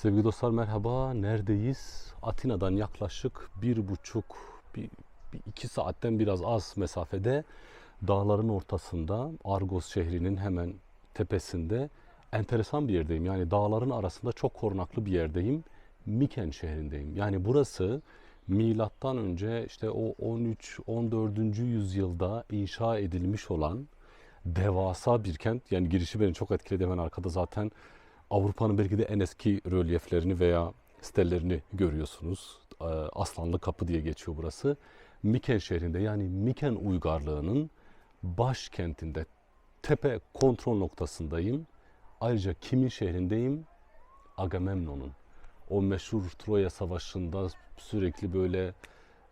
Sevgili dostlar merhaba. Neredeyiz? Atina'dan yaklaşık bir buçuk, bir, bir iki saatten biraz az mesafede dağların ortasında Argos şehrinin hemen tepesinde enteresan bir yerdeyim. Yani dağların arasında çok korunaklı bir yerdeyim. Miken şehrindeyim. Yani burası milattan önce işte o 13-14. yüzyılda inşa edilmiş olan devasa bir kent. Yani girişi beni çok etkiledi. Hemen arkada zaten Avrupa'nın belki de en eski rölyeflerini veya stellerini görüyorsunuz. Ee, Aslanlı Kapı diye geçiyor burası. Miken şehrinde yani Miken uygarlığının başkentinde tepe kontrol noktasındayım. Ayrıca kimin şehrindeyim? Agamemnon'un. O meşhur Troya Savaşı'nda sürekli böyle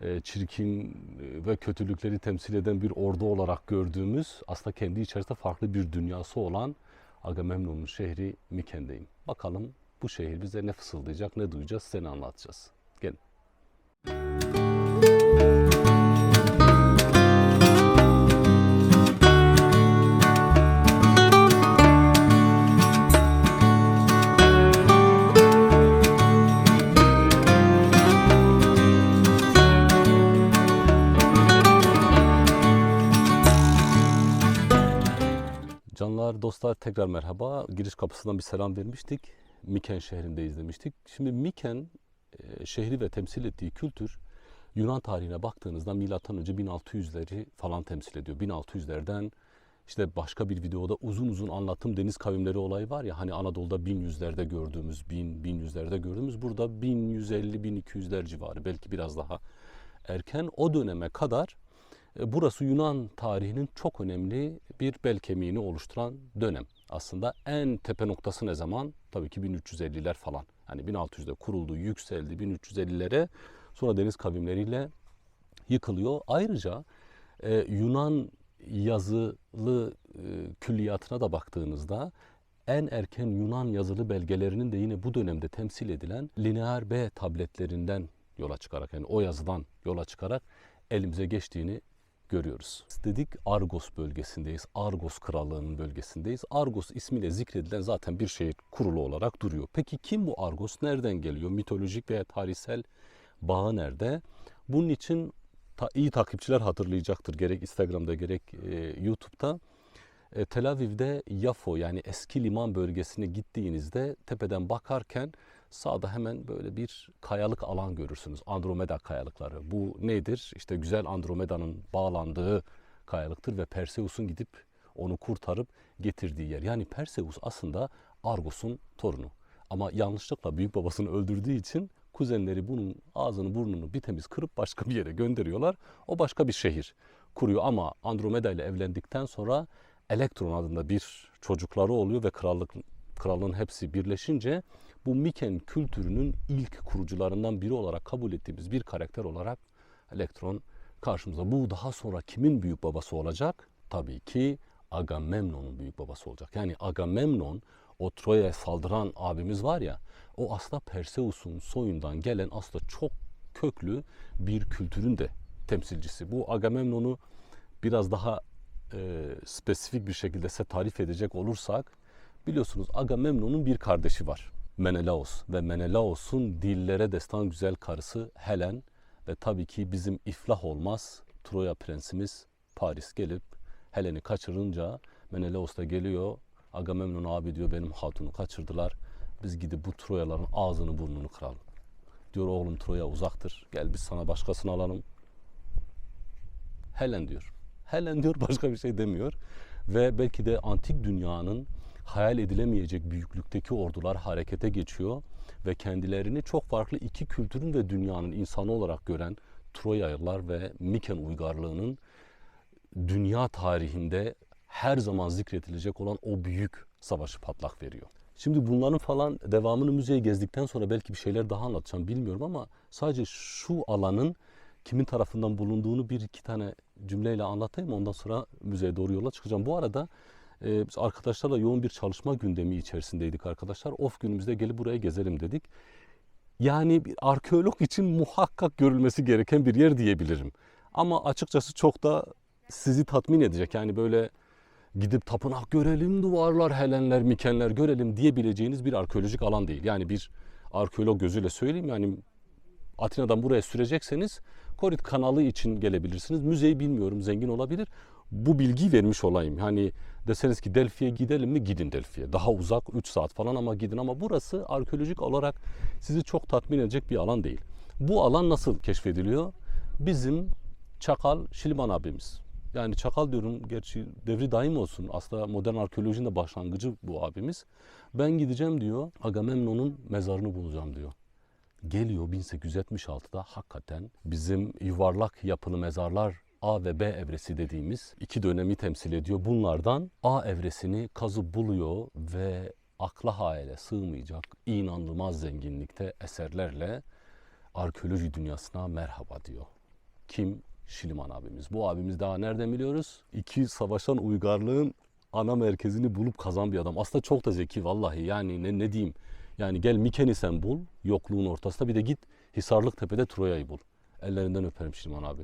e, çirkin ve kötülükleri temsil eden bir ordu olarak gördüğümüz aslında kendi içerisinde farklı bir dünyası olan Agamemnon'un şehri Miken'deyim. Bakalım bu şehir bize ne fısıldayacak, ne duyacağız, seni anlatacağız. Gelin. Dostlar tekrar merhaba. Giriş kapısından bir selam vermiştik. Miken şehrindeyiz demiştik. Şimdi Miken e, şehri ve temsil ettiği kültür Yunan tarihine baktığınızda milattan önce 1600'leri falan temsil ediyor. 1600'lerden işte başka bir videoda uzun uzun anlattığım deniz kavimleri olayı var ya hani Anadolu'da 1100'lerde gördüğümüz, 1000 1100'lerde gördüğümüz burada 1150 1200'ler civarı belki biraz daha erken o döneme kadar Burası Yunan tarihinin çok önemli bir bel kemiğini oluşturan dönem. Aslında en tepe noktası ne zaman? Tabii ki 1350'ler falan. Yani 1600'de kuruldu, yükseldi 1350'lere. Sonra deniz kavimleriyle yıkılıyor. Ayrıca e, Yunan yazılı e, külliyatına da baktığınızda en erken Yunan yazılı belgelerinin de yine bu dönemde temsil edilen lineer B tabletlerinden yola çıkarak yani o yazıdan yola çıkarak elimize geçtiğini görüyoruz. Dedik Argos bölgesindeyiz. Argos krallığının bölgesindeyiz. Argos ismiyle zikredilen zaten bir şehir kurulu olarak duruyor. Peki kim bu Argos? Nereden geliyor? Mitolojik veya tarihsel bağı nerede? Bunun için ta, iyi takipçiler hatırlayacaktır. Gerek Instagram'da gerek e, YouTube'da. E, Tel Aviv'de Yafo yani eski liman bölgesine gittiğinizde tepeden bakarken sağda hemen böyle bir kayalık alan görürsünüz. Andromeda kayalıkları. Bu nedir? İşte güzel Andromeda'nın bağlandığı kayalıktır ve Perseus'un gidip onu kurtarıp getirdiği yer. Yani Perseus aslında Argos'un torunu. Ama yanlışlıkla büyük babasını öldürdüğü için kuzenleri bunun ağzını burnunu bir temiz kırıp başka bir yere gönderiyorlar. O başka bir şehir kuruyor ama Andromeda ile evlendikten sonra Elektron adında bir çocukları oluyor ve krallık krallığın hepsi birleşince bu Miken kültürünün ilk kurucularından biri olarak kabul ettiğimiz bir karakter olarak Elektron karşımıza. Bu daha sonra kimin büyük babası olacak? Tabii ki Agamemnon'un büyük babası olacak. Yani Agamemnon o Troya'ya saldıran abimiz var ya o aslında Perseus'un soyundan gelen aslında çok köklü bir kültürün de temsilcisi. Bu Agamemnon'u biraz daha e, spesifik bir şekilde size tarif edecek olursak biliyorsunuz Agamemnon'un bir kardeşi var. Menelaos ve Menelaos'un dillere destan güzel karısı Helen ve tabii ki bizim iflah olmaz Troya prensimiz Paris gelip Helen'i kaçırınca Menelaos da geliyor Agamemnon abi diyor benim hatunu kaçırdılar. Biz gidip bu Troyaların ağzını burnunu kıralım. Diyor oğlum Troya uzaktır. Gel biz sana başkasını alalım. Helen diyor. Helen diyor başka bir şey demiyor. Ve belki de antik dünyanın hayal edilemeyecek büyüklükteki ordular harekete geçiyor ve kendilerini çok farklı iki kültürün ve dünyanın insanı olarak gören Troyalılar ve Miken uygarlığının dünya tarihinde her zaman zikredilecek olan o büyük savaşı patlak veriyor. Şimdi bunların falan devamını müzeye gezdikten sonra belki bir şeyler daha anlatacağım bilmiyorum ama sadece şu alanın kimin tarafından bulunduğunu bir iki tane cümleyle anlatayım ondan sonra müzeye doğru yola çıkacağım. Bu arada e, biz arkadaşlarla yoğun bir çalışma gündemi içerisindeydik arkadaşlar. Of günümüzde gelip buraya gezelim dedik. Yani bir arkeolog için muhakkak görülmesi gereken bir yer diyebilirim. Ama açıkçası çok da sizi tatmin edecek. Yani böyle gidip tapınak görelim, duvarlar, Helenler, Mikenler görelim diyebileceğiniz bir arkeolojik alan değil. Yani bir arkeolog gözüyle söyleyeyim yani Atina'dan buraya sürecekseniz Korit kanalı için gelebilirsiniz. Müzeyi bilmiyorum zengin olabilir. Bu bilgiyi vermiş olayım. Hani deseniz ki Delfi'ye gidelim mi? Gidin Delfi'ye. Daha uzak 3 saat falan ama gidin ama burası arkeolojik olarak sizi çok tatmin edecek bir alan değil. Bu alan nasıl keşfediliyor? Bizim Çakal Şiliman abimiz. Yani Çakal diyorum gerçi devri daim olsun. Aslında modern arkeolojinin de başlangıcı bu abimiz. Ben gideceğim diyor. Agamemnon'un mezarını bulacağım diyor geliyor 1876'da hakikaten bizim yuvarlak yapılı mezarlar A ve B evresi dediğimiz iki dönemi temsil ediyor. Bunlardan A evresini kazıp buluyor ve akla hayale sığmayacak inanılmaz zenginlikte eserlerle arkeoloji dünyasına merhaba diyor. Kim? Şiliman abimiz. Bu abimiz daha nereden biliyoruz? İki savaşan uygarlığın ana merkezini bulup kazan bir adam. Aslında çok da zeki vallahi yani ne, ne diyeyim. Yani gel Miken'i sen bul yokluğun ortasında bir de git Hisarlık Tepe'de Troya'yı bul. Ellerinden öperim Şiliman abi.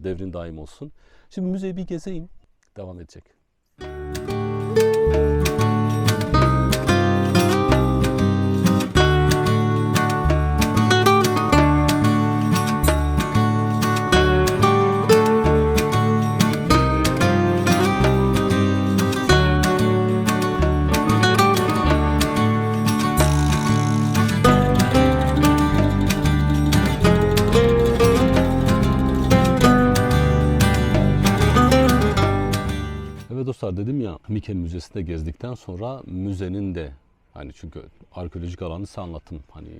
Devrin daim olsun. Şimdi müzeyi bir gezeyim. Devam edecek. Miken Müzesi'nde gezdikten sonra müzenin de hani çünkü arkeolojik alanı size anlattım. Hani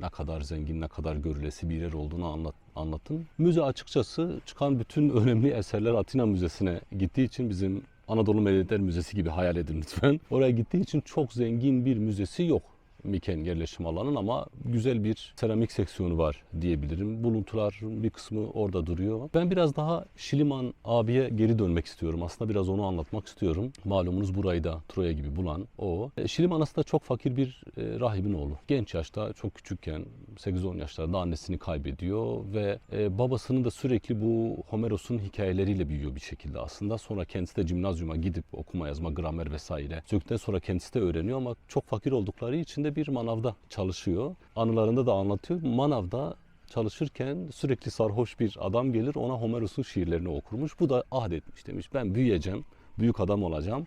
ne kadar zengin, ne kadar görülesi bir yer olduğunu anlat, anlattım. Müze açıkçası çıkan bütün önemli eserler Atina Müzesi'ne gittiği için bizim Anadolu Medeniyetler Müzesi gibi hayal edin lütfen. Oraya gittiği için çok zengin bir müzesi yok. Miken yerleşim alanının ama güzel bir seramik seksiyonu var diyebilirim. Buluntular bir kısmı orada duruyor. Ben biraz daha Şiliman abiye geri dönmek istiyorum. Aslında biraz onu anlatmak istiyorum. Malumunuz burayı da Troya gibi bulan o. E, Şiliman aslında çok fakir bir e, rahibin oğlu. Genç yaşta çok küçükken 8-10 yaşlarında annesini kaybediyor ve e, babasının da sürekli bu Homeros'un hikayeleriyle büyüyor bir şekilde aslında. Sonra kendisi de cimnazyuma gidip okuma yazma, gramer vesaire sökten sonra kendisi de öğreniyor ama çok fakir oldukları için de bir manavda çalışıyor. Anılarında da anlatıyor. Manavda çalışırken sürekli sarhoş bir adam gelir ona Homeros'un şiirlerini okurmuş. Bu da ahdetmiş demiş. Ben büyüyeceğim, büyük adam olacağım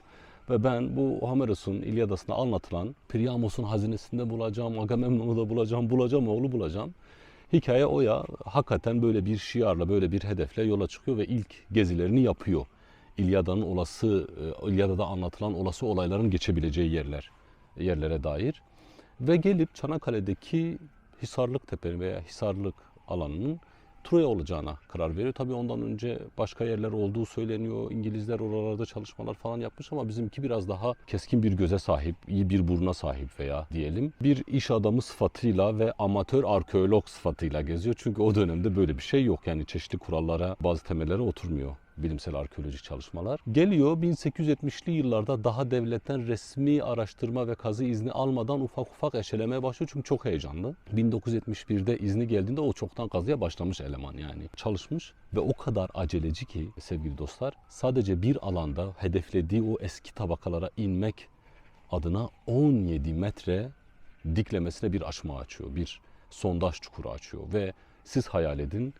ve ben bu Homeros'un İlyadası'nda anlatılan Priamos'un hazinesinde bulacağım, Agamemnon'u da bulacağım, bulacağım oğlu bulacağım. Hikaye o ya hakikaten böyle bir şiarla, böyle bir hedefle yola çıkıyor ve ilk gezilerini yapıyor. İlyada'nın olası, e, İlyada'da anlatılan olası olayların geçebileceği yerler, yerlere dair. Ve gelip Çanakkale'deki Hisarlık Tepe veya Hisarlık alanının Troya olacağına karar veriyor. Tabii ondan önce başka yerler olduğu söyleniyor. İngilizler oralarda çalışmalar falan yapmış ama bizimki biraz daha keskin bir göze sahip, iyi bir buruna sahip veya diyelim. Bir iş adamı sıfatıyla ve amatör arkeolog sıfatıyla geziyor. Çünkü o dönemde böyle bir şey yok. Yani çeşitli kurallara, bazı temellere oturmuyor bilimsel arkeolojik çalışmalar. Geliyor 1870'li yıllarda daha devletten resmi araştırma ve kazı izni almadan ufak ufak eşelemeye başlıyor çünkü çok heyecanlı. 1971'de izni geldiğinde o çoktan kazıya başlamış eleman yani. Çalışmış ve o kadar aceleci ki sevgili dostlar sadece bir alanda hedeflediği o eski tabakalara inmek adına 17 metre diklemesine bir aşma açıyor. Bir sondaj çukuru açıyor ve siz hayal edin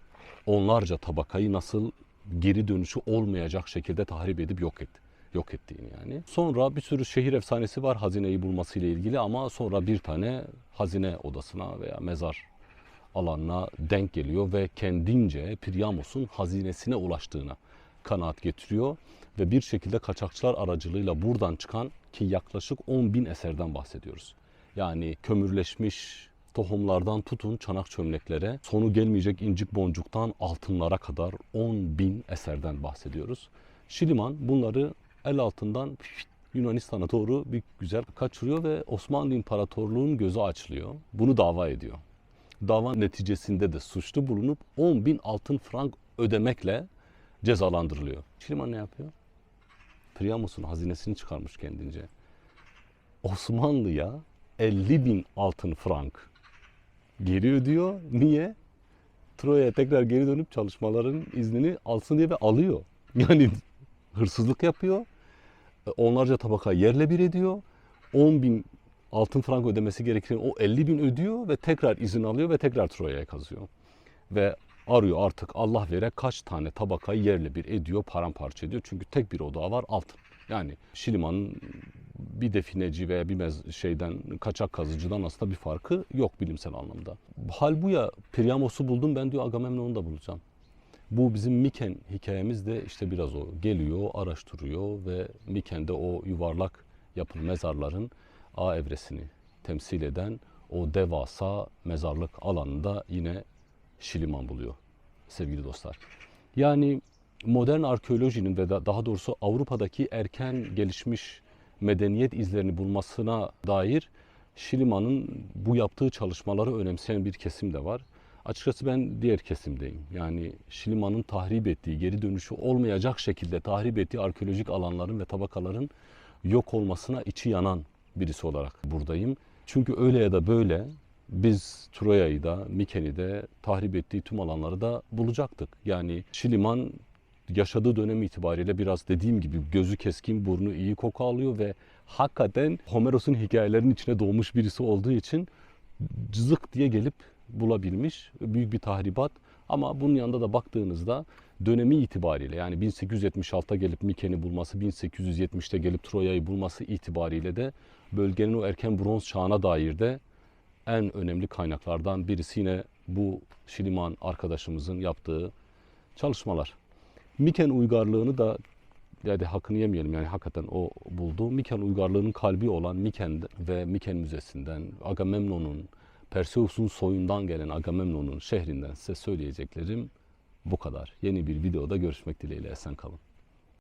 onlarca tabakayı nasıl geri dönüşü olmayacak şekilde tahrip edip yok etti. Yok ettiğini yani. Sonra bir sürü şehir efsanesi var hazineyi bulmasıyla ilgili ama sonra bir tane hazine odasına veya mezar alanına denk geliyor ve kendince Priamos'un hazinesine ulaştığına kanaat getiriyor ve bir şekilde kaçakçılar aracılığıyla buradan çıkan ki yaklaşık 10 bin eserden bahsediyoruz. Yani kömürleşmiş tohumlardan tutun çanak çömleklere, sonu gelmeyecek incik boncuktan altınlara kadar 10 bin eserden bahsediyoruz. Şiliman bunları el altından Yunanistan'a doğru bir güzel kaçırıyor ve Osmanlı İmparatorluğu'nun gözü açılıyor. Bunu dava ediyor. Dava neticesinde de suçlu bulunup 10 bin altın frank ödemekle cezalandırılıyor. Şiliman ne yapıyor? Priamos'un hazinesini çıkarmış kendince. Osmanlı'ya 50 bin altın frank geri ödüyor. Niye? Troya'ya tekrar geri dönüp çalışmaların iznini alsın diye ve alıyor. Yani hırsızlık yapıyor. Onlarca tabaka yerle bir ediyor. 10 bin altın frank ödemesi gereken o 50 bin ödüyor ve tekrar izin alıyor ve tekrar Troya'ya kazıyor. Ve arıyor artık Allah vere kaç tane tabakayı yerle bir ediyor, paramparça ediyor. Çünkü tek bir odağı var altın. Yani Şiliman'ın bir defineci veya bir mez- şeyden kaçak kazıcıdan aslında bir farkı yok bilimsel anlamda. Hal bu ya Priamos'u buldum ben diyor Agamemnon'u da bulacağım. Bu bizim Miken hikayemiz de işte biraz o. Geliyor, araştırıyor ve Miken'de o yuvarlak yapılı mezarların A evresini temsil eden o devasa mezarlık alanında yine Şiliman buluyor sevgili dostlar. Yani modern arkeolojinin ve da- daha doğrusu Avrupa'daki erken gelişmiş medeniyet izlerini bulmasına dair Şiliman'ın bu yaptığı çalışmaları önemseyen bir kesim de var. Açıkçası ben diğer kesimdeyim. Yani Şiliman'ın tahrip ettiği, geri dönüşü olmayacak şekilde tahrip ettiği arkeolojik alanların ve tabakaların yok olmasına içi yanan birisi olarak buradayım. Çünkü öyle ya da böyle biz Troya'yı da, Miken'i de tahrip ettiği tüm alanları da bulacaktık. Yani Şiliman yaşadığı dönem itibariyle biraz dediğim gibi gözü keskin, burnu iyi koku alıyor ve hakikaten Homeros'un hikayelerinin içine doğmuş birisi olduğu için zık diye gelip bulabilmiş. Büyük bir tahribat. Ama bunun yanında da baktığınızda dönemi itibariyle yani 1876'da gelip Miken'i bulması, 1870'te gelip Troya'yı bulması itibariyle de bölgenin o erken bronz çağına dair de en önemli kaynaklardan birisi yine bu Şiliman arkadaşımızın yaptığı çalışmalar. Miken uygarlığını da yani hakkını yemeyelim yani hakikaten o buldu. Miken uygarlığının kalbi olan Miken ve Miken Müzesi'nden Agamemnon'un Perseus'un soyundan gelen Agamemnon'un şehrinden size söyleyeceklerim bu kadar. Yeni bir videoda görüşmek dileğiyle esen kalın.